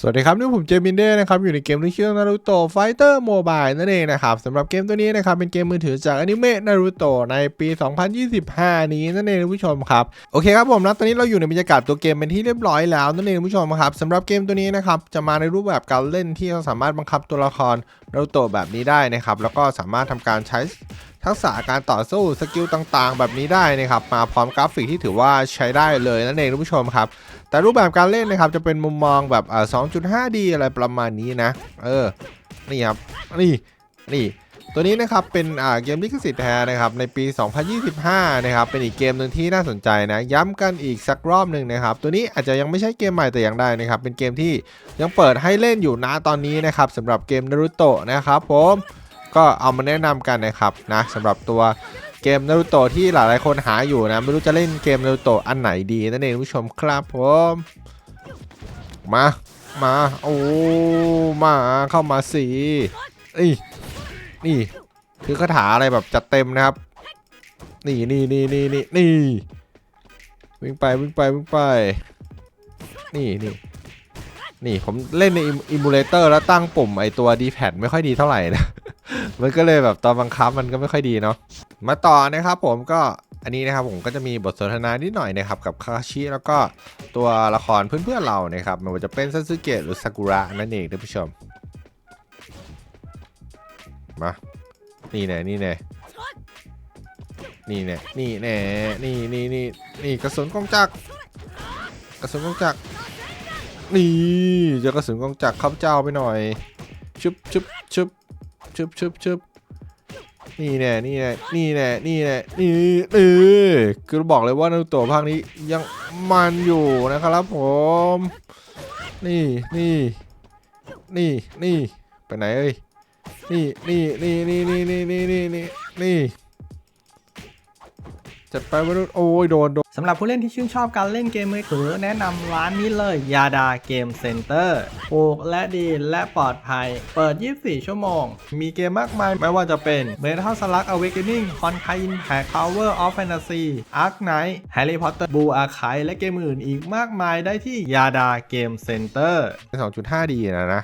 สวัสดีครับนี่ผมเจมินเด้นะครับอยู่ในเกมที่ชื่อนารูโตะไฟเตอร์โมบายนั่นเองนะครับสำหรับเกมตัวนี้นะครับเป็นเกมมือถือจากอนิเมะนารูโตะในปี 2025 นี้นั่นเองผู้ชมครับโอเคครับผมนะตอนนี้เราอยู่ในบรรยากาศตัวเกมเป็นที่เรียบร้อยแล้วนั่นเองผู้ชมครับสำหรับเกมตัวนี้นะครับจะมาในรูปแบบการเล่นที่เราสามารถบังคับตัวละครนารูโตะแบบนี้ได้นะครับแล้วก็สามารถทำการใช้ ทักษะการต่อสู้สกิลต่างๆ แบบนี้ได้นะครับมาพร้อมกราฟิกที่ถือว่าใช้ได้เลยนั่นเองท่านผู้ชมครับแต่รูปแบบการเล่นนะครับจะเป็นมุมมองแบบ 2.5D อะไรประมาณนี้นะ เออ นี่ครับ นี่ นี่ ตัวนี้นะครับเป็นเกมลิขสิทธิ์แท้นะครับในปี 2025 นะครับเป็นอีกเกมหนึ่งที่น่าสนใจนะ ย้ำกันอีกสักรอบหนึ่งนะครับ ตัวนี้อาจจะยังไม่ใช่เกมใหม่แต่อย่างใดนะครับ เป็นเกมที่ยังเปิดให้เล่นอยู่นะตอนนี้นะครับสำหรับเกมนารูโตะนะครับผม ก็เอามาแนะนำกันนะครับนะสำหรับตัวเกมนารูโตะที่หลายๆคนหาอยู่นะไม่รู้จะเล่นเกมนารูโตะอันไหนดีนั่นเองผู้ชมครับผมมามาโอ้มาเข้ามาสินี่นี่คือคาถาอะไรแบบจัดเต็มนะครับ นี่นี่นี่นี่นี่นี่วิ่งไปวิ่งไปวิ่งไป นี่นี่นี่ผมเล่นในอิมูเลเตอร์แล้วตั้งปุ่มไอตัว d p a d ไม่ค่อยดีเท่าไหร่นะ มันก็เลยแบบตอนบังคับมันก็ไม่ค่อยดีเนาะมาต่อนะครับผมก็อันนี้นะครับผมก็จะมีบทสนทนานิดหน่อยนะครับกับคาชิแล้วก็ตัวละครเพื่อนๆเรานะครับไม่ว่าจะเป็นซัตสึเกะหรือซากุระนั่นเองท่านผู้ชมมานี่แน่นี่แน่นี่แน่นี่แน่นี่นี่นี่นี่กระสุนกองจักรกระสุนกองจักรนี่จะกระสุนกองจักรข้าพเจ้าไปหน่อยชุบชุบชุบ ชึบชึบชึบนี่แน่นี่แน่นี่แน่นี่แน่นี่เออคือบอกเลยว่าในตัวภาคนี้ยังมันอยู่นะครับผม นี่นี่นี่นี่ไปไหนเอ้ยนี่นี่นี่นี่นี่นี่นี่นี่นี่ จัดไปมนุษย์โอ้ยโดนโดนสำหรับผู้เล่นที่ชื่นชอบการเล่นเกมมือถือแนะนำร้านนี้เลยยาดาเกมเซ็นเตอร์ถูกและดีและปลอดภัย เปิด 24 ชั่วโมง มีเกมมากมายไม่ว่าจะเป็น Metal Slug Awakening Honkai Impact Power of Fantasy Ark Knight Harry Potter Blue Archive และเกมอื่นอีกมากมายได้ที่ยาดาเกมเซ็นเตอร์2.5ดีนะนะ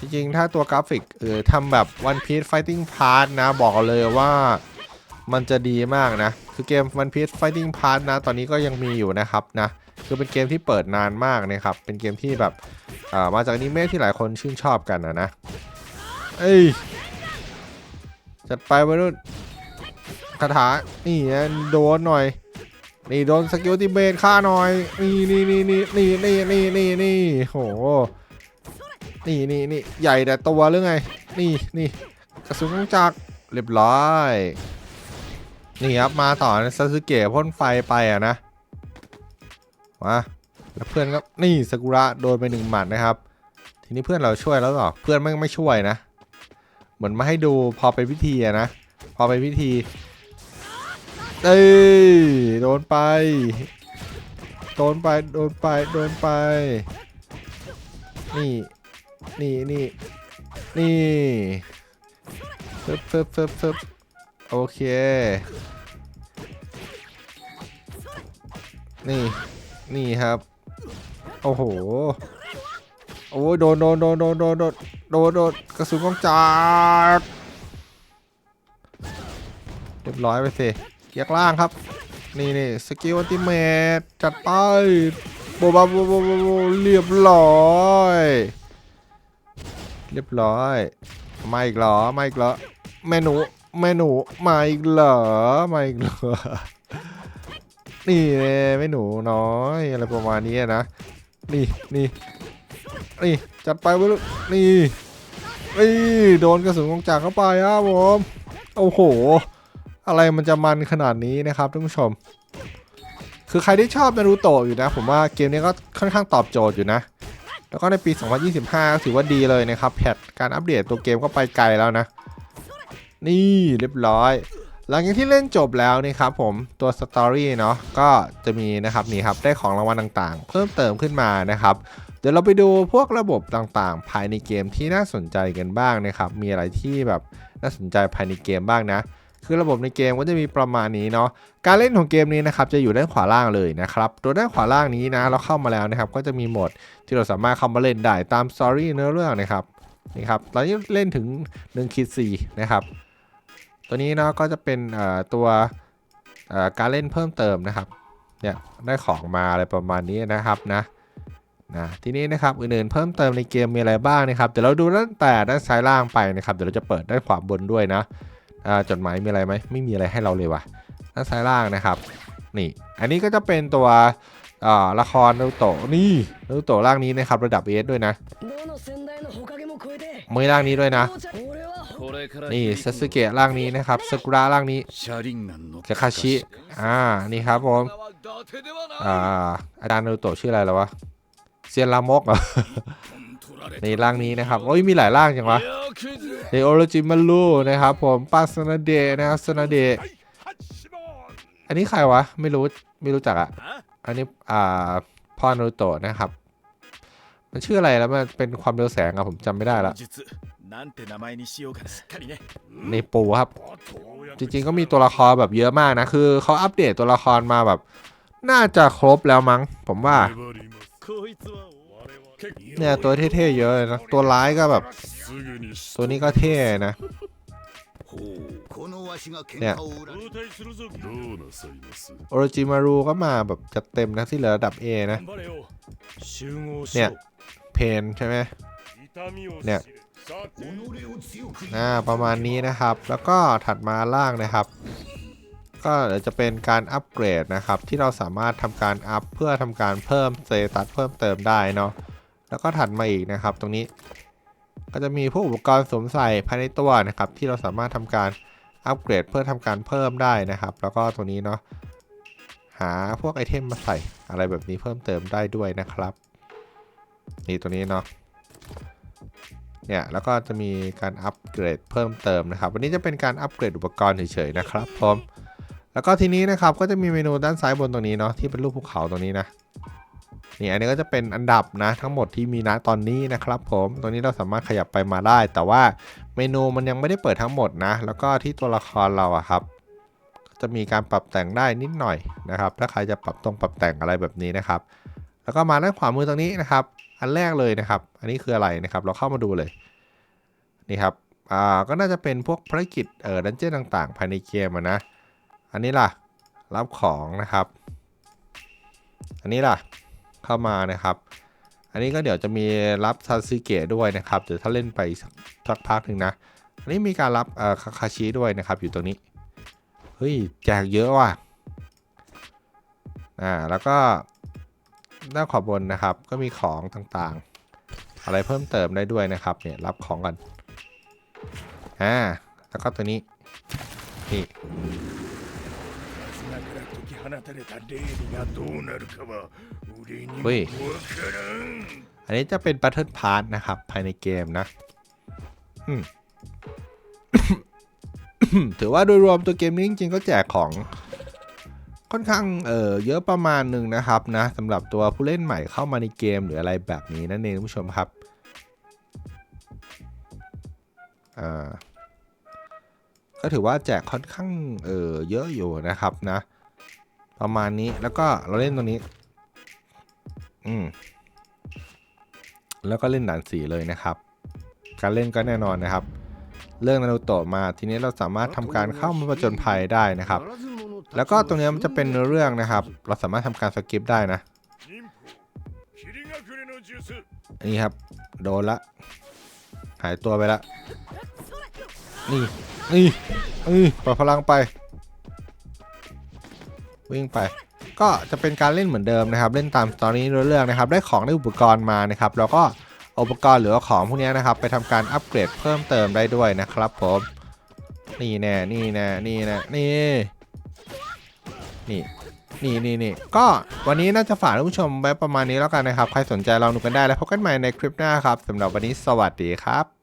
จริงๆ ถ้าตัวกราฟิกเออทำแบบ One Piece Fighting Part นะ บอกเลยว่า มันจะดีมากนะ คือเกม One Piece Fighting Part นะ ตอนนี้ก็ยังมีอยู่นะครับนะ คือเป็นเกมที่เปิดนานมากนะครับ เป็นเกมที่แบบอ่ามาจากนิเมะที่หลายคนชื่นชอบกันนะนะ เอ้ย จัดไปวัยรุ่นคาถา นี่นะโดนหน่อย นี่โดนสกิลติเบนฆ่าหน่อย นี่นี่นี่นี่นี่นี่นี่นี่นี่โห นี่นี่นี่ใหญ่แต่ตัวหรือไง นี่นี่กระสุนจักรเรียบร้อย นี่ครับมาต่อซาสึเกะพ่นไฟไปอะนะ มาแล้วเพื่อนก็นี่ซากุระโดนไปหนึ่งหมัดนะครับ ทีนี้เพื่อนเราช่วยแล้วหรอเพื่อนไม่ไม่ช่วยนะ เหมือนมาให้ดูพอเป็นพิธีอะนะ พอเป็นพิธีเอ้ยโดนไป โดนไปโดนไปโดนไป นี่ นี่นี่นี่ฟึบฟึบฟึบฟึบ โอเค นี่ นี่ครับ โอ้โห โอ้ยโดนโดนโดนโดนโดนโดนโดนโดนกระสุนกองจักเรียบร้อยไปสิเกียกล่างครับ นี่นี่สกิลอัลติเมตจัดไปโบบาโบโบโบโบเรียบร้อย เรียบร้อย มาอีกเหรอ มาอีกเหรอ แม่หนู แม่หนูมาอีกเหรอมาอีกเหรอนี่แม่หนูน้อยอะไรประมาณนี้นะนี่นี่นี่จัดไปไว้ลูกนี่นี่โดนกระสุนกองจากเข้าไปครับผมโอ้โห อะไรมันจะมันขนาดนี้นะครับท่านผู้ชม คือใครที่ชอบนารูโตะอยู่นะ ผมว่าเกมนี้ก็ค่อนข้างตอบโจทย์อยู่นะ แล้วก็ในปี 2025ก็ถือว่าดีเลยนะครับแพทการอัปเดตตัวเกมก็ไปไกลแล้วนะ นี่เรียบร้อย หลังจากที่เล่นจบแล้วนี่ครับผมตัวสตอรี่เนาะก็จะมีนะครับนี่ครับได้ของรางวัลต่างๆ เพิ่มเติมขึ้นมานะครับ เดี๋ยวเราไปดูพวกระบบต่างๆ ภายในเกมที่น่าสนใจกันบ้างนะครับ มีอะไรที่แบบน่าสนใจภายในเกมบ้างนะคือระบบในเกมก็จะมีประมาณนี้เนาะ การเล่นของเกมนี้นะครับจะอยู่ด้านขวาล่างเลยนะครับ ตัวด้านขวาล่างนี้นะเราเข้ามาแล้วนะครับ ก็จะมีโหมดที่เราสามารถเข้ามาเล่นได้ตามสตอรี่เนื้อเรื่องนะครับนี่ครับตอนนี้เล่นถึง1คิด4นะครับ ตัวนี้เนาะก็จะเป็นตัวการเล่นเพิ่มเติมนะครับเนี่ยได้ของมาอะไรประมาณนี้นะครับนะนะทีนี้นะครับอื่นๆเพิ่มเติมในเกมมีอะไรบ้างนะครับเดี๋ยวเราดูตั้งแต่ด้านซ้ายล่างไปนะครับเดี๋ยวเราจะเปิดด้านขวาบนด้วยนะจดหมายมีอะไรไหมไม่มีอะไรให้เราเลยว่ะด้านซ้ายล่างนะครับ นี่ อันนี้ก็จะเป็นตัวละครนูโตนี่นูโตร่างนี้นะครับระดับเอสด้วยนะมือร่างนี้ด้วยนะ นี่ซาสึเกะร่างนี้นะครับสกุระร่างนี้จะคาชิ อ่า นี่ครับผม อ่า อาจารย์นูโตชื่ออะไรแล้ววะ เซียนลามกเหรอในร่างนี้นะครับ โอ้ย มีหลายร่างจังวะเดโอโลจิมารูนะครับผมปาสนาเดนะครับสนาเดอันนี้ใครวะ ไม่รู้ ไม่รู้จักอะ อันนี้ อ่า พ่อนูโตนะครับ มันชื่ออะไรแล้วมันเป็นความเร็วแสงอะผมจำไม่ได้ละเนปูครับ จริงๆก็มีตัวละครแบบเยอะมากนะ คือเขาอัปเดตตัวละครมาแบบ น่าจะครบแล้วมั้ง ผมว่า เนี่ยตัวเท่ๆเยอะเลยนะ ตัวร้ายก็แบบ ตัวนี้ก็เท่นะเนี่ยโอรจิมารูก็มาแบบจัดเต็มนะที่เหลือระดับ A นะ เนี่ย เพนใช่ไหมเนี่ยนะประมาณนี้นะครับ แล้วก็ถัดมาล่างนะครับ ก็จะเป็นการอัปเกรดนะครับ ที่เราสามารถทำการอัพเพื่อทำการเพิ่มเซตัสเพิ่มเติมได้เนาะแล้วก็ถัดมาอีกนะครับ ตรงนี้ ก็จะมีพวกอุปกรณ์สวมใส่ภายในตัวนะครับ ที่เราสามารถทำการอัปเกรดเพื่อทำการเพิ่มได้นะครับ แล้วก็ตรงนี้เนาะหาพวกไอเทมมาใส่อะไรแบบนี้เพิ่มเติมได้ด้วยนะครับ นี่ตัวนี้เนาะเนี่ยแล้วก็จะมีการอัปเกรดเพิ่มเติมนะครับ วันนี้จะเป็นการอัปเกรดอุปกรณ์เฉยๆนะครับผมแล้วก็ทีนี้นะครับก็จะมีเมนูด้านซ้ายบนตรงนี้เนาะที่เป็นรูปภูเขาตรงนี้นะนี่อันนี้ก็จะเป็นอันดับนะทั้งหมดที่มีนะตอนนี้นะครับผมตรงนี้เราสามารถขยับไปมาได้ แต่ว่าเมนูมันยังไม่ได้เปิดทั้งหมดนะ แล้วก็ที่ตัวละครเราอะครับจะมีการปรับแต่งได้นิดหน่อยนะครับ ถ้าใครจะปรับตรงปรับแต่งอะไรแบบนี้นะครับ แล้วก็มาด้านขวามือตรงนี้นะครับ อันแรกเลยนะครับ อันนี้คืออะไรนะครับ เราเข้ามาดูเลยนี่ครับอ่าก็น่าจะเป็นพวกภารกิจเอ่อดันเจี้ยนต่างๆ ภายในเกมะนะ อันนี้ล่ะรับของนะครับ อันนี้ล่ะเข้ามานะครับ อันนี้ก็เดี๋ยวจะมีรับซาซึเกะด้วยนะครับเดี๋ยวถ้าเล่นไปสักสักพักหนึ่งนะ อันนี้มีการรับเอ่อคาคาชิด้วยนะครับ อยู่ตรงนี้เฮ้ยแจกเยอะว่ะอ่าแล้วก็ ด้านขวาบนนะครับ ก็มีของต่างๆ อะไรเพิ่มเติมได้ด้วยนะครับ เนี่ยรับของก่อนอ่าแล้วก็ตัวนี้นี่เฮ้ยอันนี้จะเป็นปัตเทิลพาร์ทนะครับ ภายในเกมนะถือว่าโดยรวมตัวเกมนี้จริงๆก็แจกของ ค่อนข้างเออเยอะประมาณหนึ่งนะครับนะสำหรับตัวผู้เล่นใหม่เข้ามาในเกมหรืออะไรแบบนี้นั่นเองคุณผู้ชมครับอ่าก็ถือว่าแจกค่อนข้างเออเยอะอยู่นะครับนะ ประมาณนี้แล้วก็เราเล่นตรงนี้ อืมแล้วก็เล่นด่านสีเลยนะครับ การเล่นก็แน่นอนนะครับ เรื่องนารูโตะมาทีนี้เราสามารถทำการเข้ามาประจนภัยได้นะครับ แล้วก็ตรงนี้มันจะเป็นเรื่องนะครับ เราสามารถทำการสกิปได้นะ นี่ครับ โดนละ หายตัวไปละ นี่นี่นี่ปล่อยพลังไป วิ่งไป ก็จะเป็นการเล่นเหมือนเดิมนะครับ เล่นตามตอนนี้เรื่องนะครับ ได้ของได้อุปกรณ์มานะครับแล้วก็อุปกรณ์หรือของพวกนี้นะครับ ไปทำการอัปเกรดเพิ่มเติมได้ด้วยนะครับผม นี่แน่นี่แน่นี่แน่นี่ นี่นี่นี่นี่ก็วันนี้น่าจะฝากท่านผู้ชมไว้ประมาณนี้แล้วกันนะครับ ใครสนใจลองดูกันได้แล้วพบกันใหม่ในคลิปหน้าครับสำหรับวันนี้สวัสดีครับ